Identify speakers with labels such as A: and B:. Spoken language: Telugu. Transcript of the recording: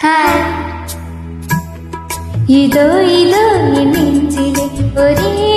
A: ഹായ് ഇതോ ഇതോ എന്നെഞ്ചിലെ ഒരേ